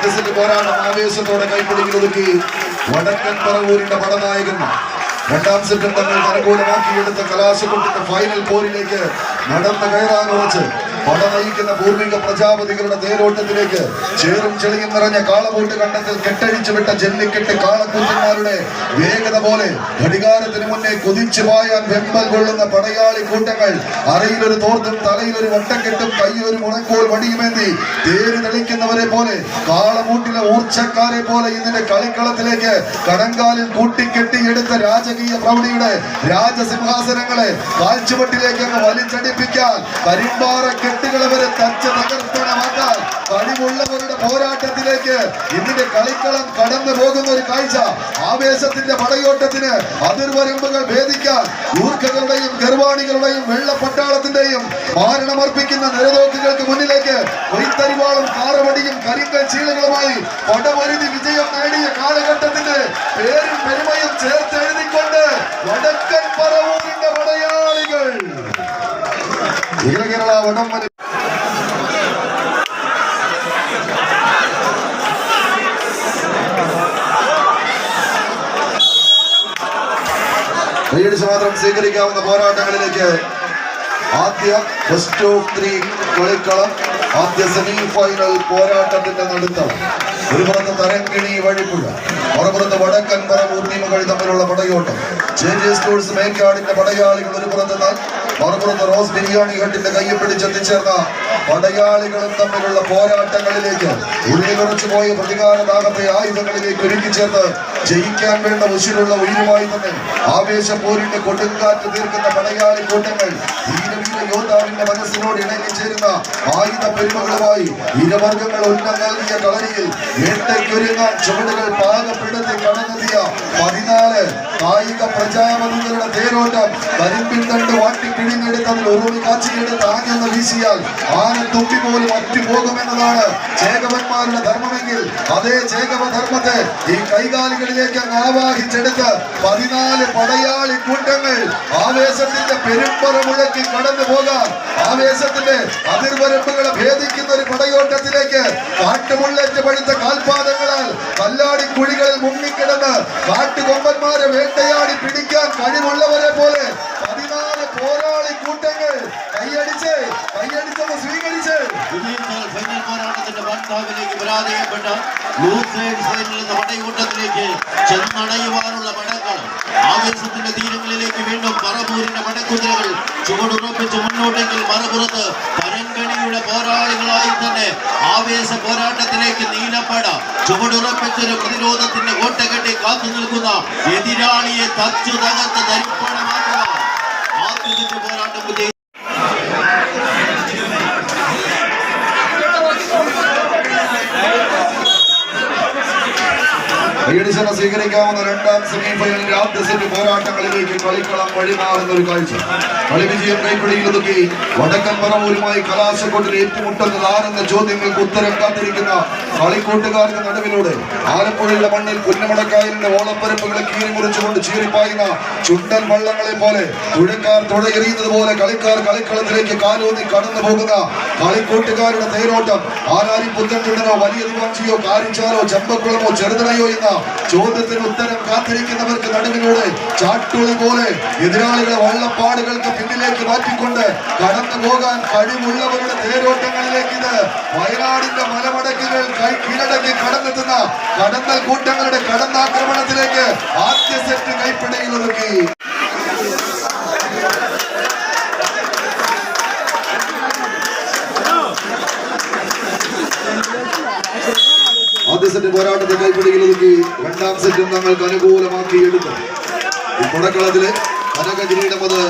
ആദ്യസെറ്റ് പോരാട്ടം ആവേശത്തോടെ കൈപ്പിടിയിൽ ഒതുക്കി വടക്കൻ പറവൂരിന്റെ പടനായകൻ. രണ്ടാം സെറ്റും തങ്ങൾ അനുകൂലമാക്കിയെടുത്ത കലാശക്കുട്ടിന്റെ ഫൈനൽ പോരിലേക്ക് നടന്ന് കയറാൻ ഉറച്ച് പട നയിക്കുന്ന പൂർവിക പ്രജാപതികളുടെ തേരോട്ടത്തിലേക്ക് ചേറും ചെളിയും നിറഞ്ഞ കാളപോട്ട് കണ്ടത്തിൽ കെട്ടഴിച്ചു വിട്ട ജെല്ലിക്കെട്ട് കാളക്കൂറ്റന്മാരുടെ വേഗത പോലെ ഘടികാരത്തിന് മുന്നേ കുതിച്ചു പായാൻ വെമ്പൽ കൊള്ളുന്ന പടയാളി കൂട്ടങ്ങൾ അരയിലൊരു തോർത്തും തലയിലൊരു വട്ടക്കെട്ടും കയ്യിലൊരു മുഴക്കോൽ വടിയുമേന്തി തേര് തെളിക്കുന്നവരെ പോലെ കാളമൂട്ടിലെ ഊർച്ചക്കാരെ പോലെ ഇതിന്റെ കളിക്കളത്തിലേക്ക് കടങ്കാലിൽ കൂട്ടിക്കെട്ടി എടുത്ത രാജകീയ പ്രൗഢിയുടെ രാജസിംഹാസനങ്ങളെ കാഴ്ചവട്ടിലേക്ക് അങ്ങ് വലിച്ചടിപ്പിക്കാൻ കരിമ്പാറ കെട്ടുകളെ വരെ തച്ച് തകർത്തണമാക്കാൻ കഴിവുള്ളവരുടെ പോരാട്ടത്തിലേക്ക് ഇതിന്റെ കളിക്കളം കടന്നു പോകുന്ന ഒരു കാഴ്ച. ആവേശത്തിന്റെ പടയോട്ടത്തിന് അതിർവരമ്പുകൾ ഭേദിക്കാൻ ഊർഖകളുടെയും ഗർവാണികളുടെയും വെള്ളപ്പട്ടാളത്തിന്റെയും മാരണമർപ്പിക്കുന്ന നിരതോക്കുകൾക്ക് മുന്നിലേക്ക് കൊയ്ത്തരിവാളും കാറവടിയും കരിങ്കൽ ചീളുകളുമായി പടമരുതി വിജയം നേടിയ കാലഘട്ടത്തിന്റെ പേരും പെരുമയും ചേർത്തെഴുതിക്കൊണ്ട് വടക്കൻ പറവൂരിന്റെ പടയാളികൾ. കേരള വടംവലി മാത്രം സ്വീകരിക്കാവുന്ന പോരാട്ടങ്ങളിലേക്ക് ആദ്യ ബെസ്റ്റ് ഓഫ് ത്രീ കളിക്കളം ആദ്യ സെമി ഫൈനൽ പോരാട്ടത്തിന്റെ നടുത്തളം. ഒരു പുറത്ത് തരങ്കിണി വഴിപ്പുഴ മറുപുറത്ത് വടക്കൻ പറവൂർ തമ്മിലുള്ള പടയോട്ടം. ചേഞ്ചേഴ്സ് സ്കൂൾസ് മേക്കാടിന്റെ പടയാളികൾ ഒരു പുറത്ത് മറുപുറത്ത് റോസ് ബിരിയാണി ഹട്ടിന്റെ കയ്യിൽ പിടിച്ചെത്തിച്ചേർന്ന പടയാളികളും തമ്മിലുള്ള പോരാട്ടങ്ങളിലേക്ക് ഉള്ളിൽ കുറച്ചു പോയ പ്രതികാര ദാഹത്തെ ആയുധങ്ങളിലേക്ക് ഒരുക്കി ചേർത്ത് ജയിക്കാൻ വേണ്ട ഉശിലുള്ള ഉയരുമായി തന്നെ ആവേശ പോരിന്റെ കൊടുങ്കാറ്റ് തീർക്കുന്ന പടയാളി കൂട്ടങ്ങൾ ധീരവീര യോദ്ധാവിന്റെ മനസ്സിനോട് ഇണങ്ങി ചേരുന്ന ആയുധ പെരുമകളുമായി ഇരുവർഗങ്ങൾ ഉന്നം നൽകിയ കളരിയിൽ എട്ടയ്ക്കൊരുങ്ങ ചുവടുകൾ പാകപ്പെടുത്തി കടന്നെത്തിയ പതിനാല് കായിക പ്രജാപതികളുടെ തേരോട്ടം കരിമ്പിൻ തണ്ട് വാട്ടി പിഴിഞ്ഞെടുത്തതിൽ ഉറുമി കാച്ചിയെടുത്ത് ആഞ്ഞെന്ന് വീശിയാൽ ആന തുമ്പി പോലും അറ്റുപോകുമെന്നതാണ് ചേകവന്മാരുടെ ധർമ്മമെങ്കിൽ അതേ ചേകവ ധർമ്മത്തെ ഈ കൈകാലികളിലേക്ക് ആവാഹിച്ചെടുത്ത് പതിനാല് പടയാളി കൂട്ടങ്ങൾ ആവേശത്തിന്റെ പെരുമ്പറ മുഴക്കി കടന്നു പോകാൻ ആവേശത്തിന്റെ അതിർവരമ്പുകളെ ഭേദിക്കുന്ന ഒരു പടയോട്ടത്തിലേക്ക് കാട്ടുമുള്ളേറ്റ് പഴുത്ത കാൽപാദങ്ങളാൽ കല്ലാടി കുഴികളിൽ മുങ്ങിക്കിടന്ന് കാട്ടുകൊമ്പന്മാരെ വേട്ടയാടി പിടിക്കാൻ കഴിവുള്ളവരെ പോലെ പതിനാല് പോരാളി കൂട്ടങ്ങൾ കൈയടിച്ച് കൈയടിച്ചത് സ്വീകരിച്ച്. വക്താവിലേക്ക് പരാജയപ്പെട്ട ഫൈനൽ എന്ന പടയോട്ടത്തിലേക്ക് ചെന്നടയുവാനുള്ള പടക്കളം ആവേശത്തിന്റെ തീരങ്ങളിലേക്ക് വീണ്ടും പറമ്പൂരിന്റെ പടക്കുതിരകൾ ചുവടുറപ്പിച്ച് മുന്നോട്ടെങ്കിൽ മറുപുറത്ത് പരങ്കണിയുടെ പോരാളികളായി തന്നെ ആവേശ പോരാട്ടത്തിലേക്ക് നീലപ്പട. ചുവടുറപ്പിച്ചൊരു പ്രതിരോധത്തിന്റെ കോട്ട കെട്ടി കാത്തു നിൽക്കുന്ന എതിരാളിയെ തച്ചു തകർത്ത് ധരിപ്പണമാക്കുക ആദ്യത്തിന്റെ പോരാട്ടം കൈയടിച്ചെന്ന് സ്വീകരിക്കാവുന്ന രണ്ടാം സെമി ഫൈനൽ ആദ്യ സെറ്റ് പോരാട്ടങ്ങളിലേക്ക് കളിക്കളം വഴിമാറുന്ന ഒരു കാഴ്ച. കളി വിജയം കൈപ്പിടിയിലൊതുക്കി വടക്കൻ പറവൂരുമായി കലാശക്കൊട്ടിൽ ഏറ്റുമുട്ടുന്നത് ആരെന്ന ചോദ്യങ്ങൾക്ക് ഉത്തരം കാത്തിരിക്കുന്ന കളിക്കൂട്ടുകാർക്ക് നടുവിലൂടെ ആലപ്പുഴയുടെ മണ്ണിൽ പുന്നമടക്കായലിന്റെ ഓളപ്പരപ്പുകളെ കീറിമുറിച്ചുകൊണ്ട് ചീറിപ്പായുന്ന ചുണ്ടൻ വള്ളങ്ങളെ പോലെ തുഴക്കാർ തുഴയെറിയുന്നത് പോലെ കളിക്കാർ കളിക്കളത്തിലേക്ക് കാലൂന്നി കടന്നു പോകുന്ന കളിക്കൂട്ടുകാരുടെ തേരോട്ടം ആരാരി പുത്തൻചുണ്ടനോ വലിയ ദിവാഞ്ചിയോ കാരിച്ചാലോ ചെമ്പക്കുളമോ ചെറുതനയോ എന്ന ചോദ്യത്തിന് ഉത്തരം കാത്തിരിക്കുന്നവർക്ക് നടുവിലൂടെ ചാട്ടുളി പോലെ എതിരാളികളെ വള്ളപ്പാടുകൾക്ക് പിന്നിലേക്ക് മാറ്റിക്കൊണ്ട് കടന്നു പോകാൻ കഴിവുള്ളവരുടെ തേരോട്ടങ്ങളിലേക്ക് ഇത് വയനാടിന്റെ മലമടക്കുകൾ കീഴടക്കി കടന്നെത്തുന്ന കടന്നൽ കൂട്ടങ്ങളുടെ കടന്നാക്രമണത്തിലേക്ക് ആദ്യ സെറ്റ് കൈപ്പിടിയിൽ ഒതുക്കി. സെറ്റ് പോരാട്ടത്തെ കൈപ്പിടിയിൽ രണ്ടാം സെറ്റും ഞങ്ങൾക്ക് അനുകൂലമാക്കി എടുത്തു. ഈ കനക അത്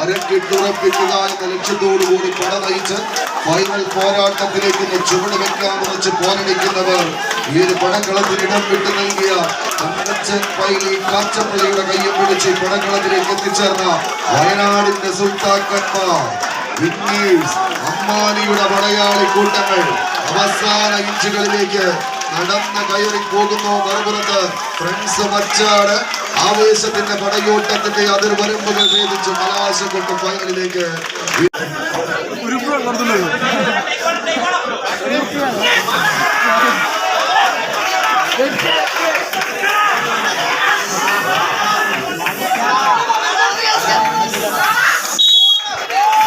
അരക്കിട്ടുറപ്പിക്കുക എന്ന ലക്ഷ്യത്തോടു കൂടി പട നയിച്ച് ഫൈനൽ പോരാട്ടത്തിലേക്ക് ചുവട് വെക്കാൻ ഉറച്ച് പോരടിക്കുന്നവർ ഈ ഒരു പടക്കളത്തിൽ ഇടം വിട്ടു നൽകിയ കാച്ചപ്പള്ളിയുടെ കയ്യും പിടിച്ച് പടക്കളത്തിലേക്ക് എത്തിച്ചേർന്ന വയനാടിന്റെ സുൽത്താക്കന്മാർ അമ്മാനിയുടെ പടയാളി കൂട്ടങ്ങൾ അവസാന ഇഞ്ചുകളിലേക്ക് നടന്ന് കയറി പോകുന്നു. മറുപുറത്ത് ഫ്രണ്ട്സ് മച്ചാണ് ആവേശത്തിന്റെ പടയോട്ടത്തിന്റെ അതിർവരമ്പുകൾ ഭേദിച്ച് മലാശ കൊണ്ട് ഫൈനലിലേക്ക്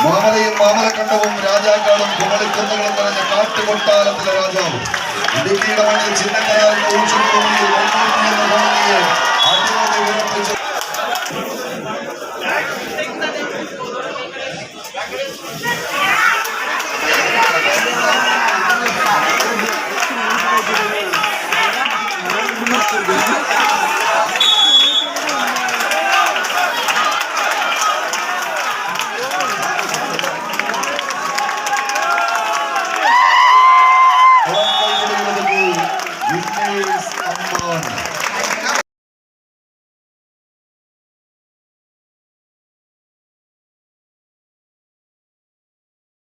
മാമലയും മാമലക്കണ്ടവും രാജാക്കാടും കുമളിക്കുന്നുകളും നിറഞ്ഞ കാട്ടുകൊട്ടാലത്തിലെ രാജാവും. இடுக்கியிடமான சின்ன கதாவுக்கு ஊற்றுக்கோமையில் வலியுறுத்தியது போலவே அதிமுக விருப்பம்